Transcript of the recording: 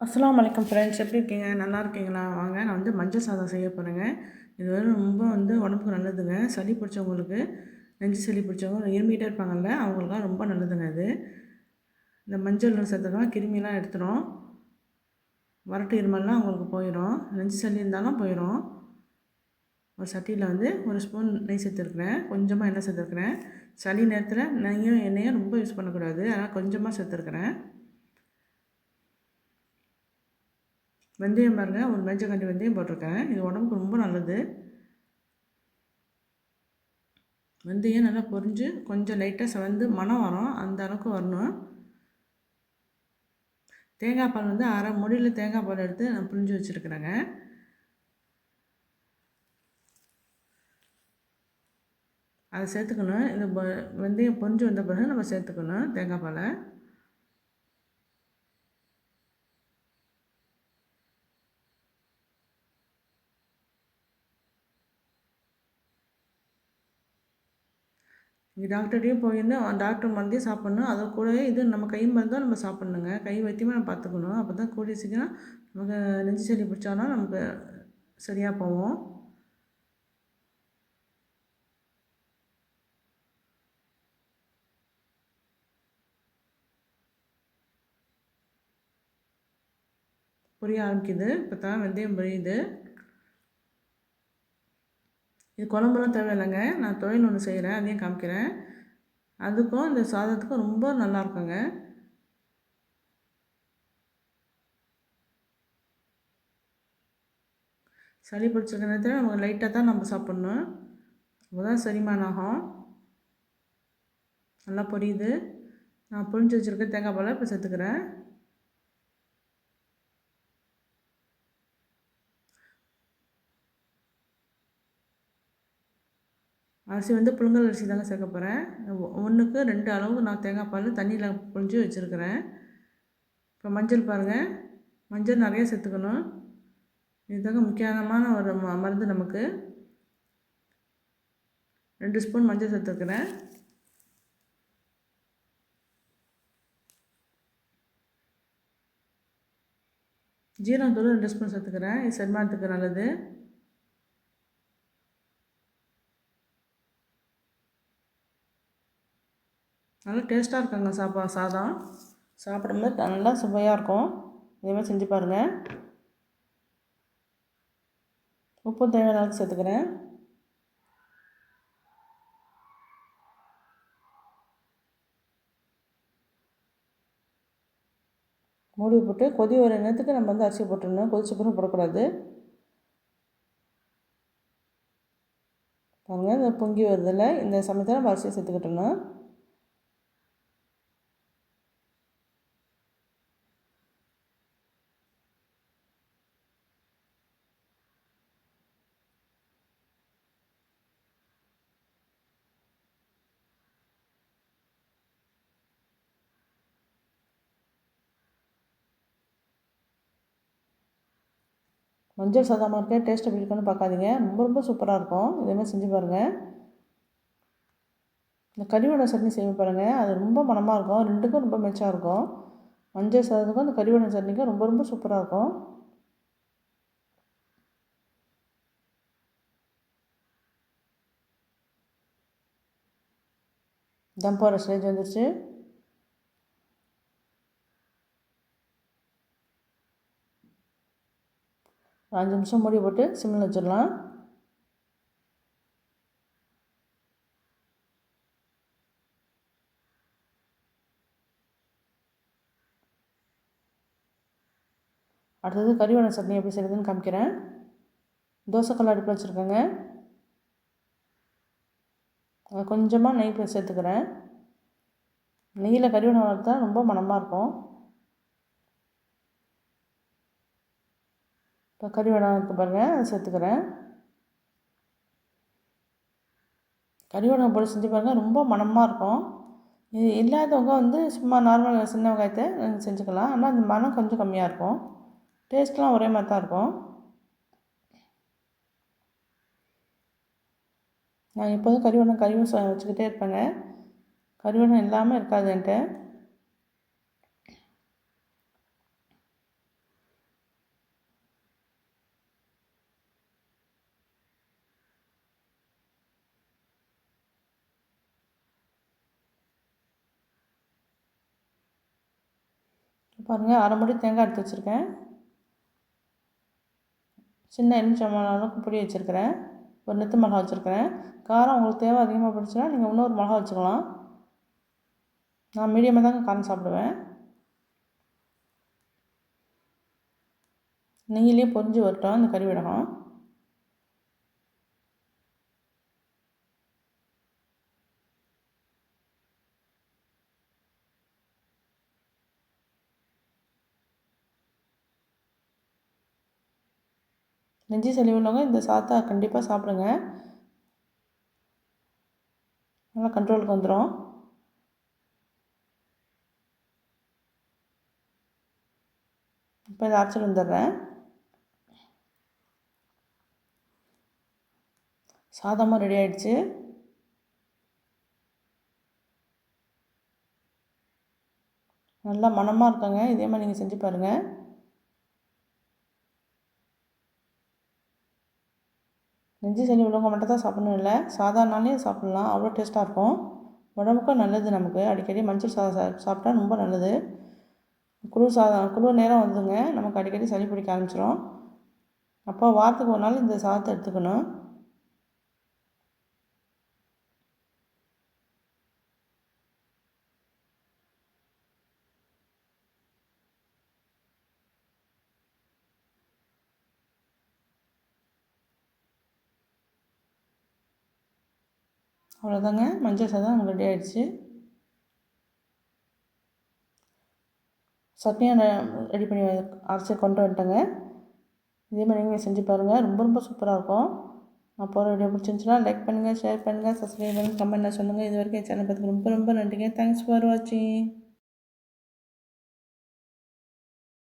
அஸ்லாம் வலைக்கம் ஃப்ரெண்ட்ஸ் எப்படி இருக்கீங்க? நல்லா இருக்கீங்களா? வாங்க நான் வந்து மஞ்சள் சாதம் செய்ய போகிறேங்க இது வந்து ரொம்ப வந்து உடம்புக்கு நல்லதுங்க. சளி பிடிச்சவங்களுக்கு நெஞ்சு சளி பிடிச்சவங்க இருமிகிட்டே இருப்பாங்கல்ல அவங்களுக்குலாம் ரொம்ப நல்லதுங்க இது. இந்த மஞ்சள் சேர்த்துக்கலாம். கிருமிலாம் எடுத்துடும் வரட்டு இருமல்லாம் அவங்களுக்கு போயிடும் நெஞ்சு சளி இருந்தாலும் போயிடும் ஒரு சட்டியில் வந்து ஒரு ஸ்பூன் நெய் சேர்த்துருக்குறேன். கொஞ்சமாக எண்ணெய் சேர்த்துருக்குறேன். சளி நேரத்தில் நெய்யும் எண்ணெயும் ரொம்ப யூஸ் பண்ணக்கூடாது. அதனால் கொஞ்சமாக சேர்த்துருக்குறேன். வெந்தயம் பாருங்கள் ஒரு மேய்ச்சக்கண்டி வெந்தயம் போட்டிருக்கேன். இது உடம்புக்கு ரொம்ப நல்லது. வெந்தயம் நல்லா பொரிஞ்சு கொஞ்சம் லைட்டாக செவந்து மனம் வரும். அந்த அளவுக்கு வரணும். தேங்காய் பால் வந்து அரை முடியில் தேங்காய் பால் எடுத்து நான் புரிஞ்சு வச்சுருக்குறேங்க. அதை சேர்த்துக்கணும். இந்த வெந்தயம் பொரிஞ்சு வந்த பிறகு நம்ம சேர்த்துக்கணும் தேங்காய் பாலை. நீங்கள் டாக்டர்கிட்டையும் போயிருந்து டாக்டர் மருந்தையும் சாப்பிட்ணும். அதை கூடவே இது நம்ம கை மருந்தும் நம்ம சாப்பிட்ணுங்க. கை வைத்தியமாக நம்ம பார்த்துக்கணும். அப்போ தான் கூடிய சீக்கிரம் நமக்கு நெஞ்சு சளி பிடிச்சாலும் நமக்கு சரியாக போவோம் புரிய ஆரம்பிக்குது. இப்போ தான் வெந்தயம் புரியுது. இது குழம்புலாம் தேவையில்லைங்க. நான் தொழில் ஒன்று செய்கிறேன் அதையும் காமிக்கிறேன். அதுக்கும் இந்த சாதத்துக்கும் ரொம்ப நல்லா இருக்குங்க. சளி பிடிச்சிருக்க நேரத்தில் நமக்கு லைட்டாக தான் நம்ம சாப்பிட்ணும். அப்போ தான் செரிமானம் ஆகும். நல்லா பொரியுது. நான் பொழிஞ்சு வச்சுருக்க தேங்காய் பாலை இப்போ சேர்த்துக்கிறேன். அரிசி வந்து புழுங்கல் அரிசி தாங்க சேர்க்க போகிறேன் ஒன்றுக்கு ரெண்டு அளவு நான் தேங்காய் பால் தண்ணியில் புழிஞ்சு வச்சுருக்கிறேன். இப்போ மஞ்சள் பாருங்கள் மஞ்சள் நிறைய சேர்த்துக்கணும். இதுதாங்க முக்கியமான ஒரு ம மருந்து நமக்கு. ரெண்டு ஸ்பூன் மஞ்சள் சேர்த்துக்கிறேன் ஜீரகத்தூள் ரெண்டு ஸ்பூன் சேர்த்துக்கிறேன். இது செரிமானத்துக்கு நல்லது. நல்லா டேஸ்ட்டாக இருக்குங்க சாப்பா சாதம். சாப்பிடும்போது நல்லா சுவையாக இருக்கும். இதேமாதிரி செஞ்சு பாருங்கள் உப்பு தேவையான அளவுக்கு சேர்த்துக்கிறேன். மூடி போட்டு கொதி வர நேரத்துக்கு நம்ம வந்து அரிசி போட்டுடணும். கொதிச்ச பிறகு போடக்கூடாது. பாருங்கள் இந்த பொங்கி வருதில்ல இந்த சமயத்தில் நம்ம அரிசியை சேர்த்துக்கிட்டணும் மஞ்சள் சாதமாக இருக்க டேஸ்ட் எப்படி இருக்குன்னு பார்க்காதீங்க. ரொம்ப ரொம்ப சூப்பராக இருக்கும். இதேமாதிரி செஞ்சு பாருங்கள் இந்த கறிவடை சட்னி செய்ய பாருங்கள் அது ரொம்ப மனமாக இருக்கும். ரெண்டுக்கும் ரொம்ப மெச்சாக இருக்கும். மஞ்சள் சாதத்துக்கும் அந்த கறிவடை சட்னிக்கும் ரொம்ப ரொம்ப சூப்பராக இருக்கும். தம்பா போகிற ஸ்டேஜ் ஒரு அஞ்சு நிமிஷம் மூடி போட்டு சிம்மில் வச்சிடலாம். அடுத்தது கறிவான சட்னி எப்படி செய்யுதுன்னு காமிக்கிறேன். தோசைக்கல் அடுப்பில் வச்சுருக்கேங்க. கொஞ்சமாக நெய் சேர்த்துக்கிறேன். நெய்யில் கறிவடை வளர்த்தா ரொம்ப மனமாக இருக்கும். இப்போ கறி இருக்குது பாருங்கள் அதை சேர்த்துக்கிறேன். கறி வடை போட்டு செஞ்சு பாருங்கள் ரொம்ப மனமாக இருக்கும். இது இல்லாதவங்க வந்து சும்மா நார்மல் சின்ன வெங்காயத்தை செஞ்சுக்கலாம். ஆனால் அந்த மனம் கொஞ்சம் கம்மியாக இருக்கும். டேஸ்ட்லாம் ஒரே மாதிரி தான் இருக்கும். நான் எப்போதும் கறிவடம் கறிவும் வச்சுக்கிட்டே இருப்பேங்க. கறிவடம் இல்லாமல் இருக்காது என்கிட்ட. பாருங்கள் அரை மூடி தேங்காய் எடுத்து வச்சுருக்கேன். சின்ன எலுமிச்சம்பழம் அளவுக்கு புளி வச்சுருக்கிறேன். ஒரு நெத்து மிளகா வச்சுருக்கிறேன். காரம் உங்களுக்கு தேவை அதிகமாக பிடிச்சுன்னா நீங்கள் இன்னொரு மிளகா வச்சுக்கலாம். நான் மீடியமாக தாங்க காரம் சாப்பிடுவேன். நெய்யிலே பொரிஞ்சு வரட்டும் இந்த கறி நெஞ்சு சளி உள்ளவங்க இந்த சாதத்தை கண்டிப்பாக சாப்பிடுங்க. நல்லா கண்ட்ரோலுக்கு வந்துடும் இப்போ இதை அரைச்சிட்டு வந்துடுறேன். சாதமாக ரெடி ஆகிடுச்சு நல்லா மனமாக இருக்காங்க. இதே மாதிரி நீங்கள் செஞ்சு பாருங்கள் நெஞ்சு சளி உள்ளவங்க மட்டும் தான் சாப்பிடணும் இல்லை சாதாரணாலே சாப்பிட்லாம். அவ்வளோ டேஸ்ட்டாக இருக்கும். உடம்புக்கும் நல்லது நமக்கு. அடிக்கடி மஞ்சள் சாதம் சாப்பிட்டா ரொம்ப நல்லது. குளிர் சாதம் குளிர் நேரம் வந்துங்க நமக்கு அடிக்கடி சளி பிடிக்க ஆரம்பிச்சிடும் அப்போ வாரத்துக்கு ஒரு நாள் இந்த சாதத்தை எடுத்துக்கணும். அவ்வளோதாங்க மஞ்சள் சாதம் ரெடி ஆகிடுச்சு சட்னியும் ரெடி பண்ணி அரைச்சி கொண்டு வந்துட்டேங்க. இதே மாதிரி நீங்கள் செஞ்சு பாருங்கள் ரொம்ப ரொம்ப சூப்பராக இருக்கும். அப்போ வீடியோ பிடிச்சிருந்துச்சுன்னா லைக் பண்ணுங்கள் ஷேர் பண்ணுங்கள் சப்ஸ்கிரைப் பண்ணுங்கள் கமெண்ட்டில் சொல்லுங்கள் இது வரைக்கும் சேனல் பார்த்துக்கு ரொம்ப ரொம்ப நன்றிங்க. தேங்க்ஸ் ஃபார் வாட்சிங்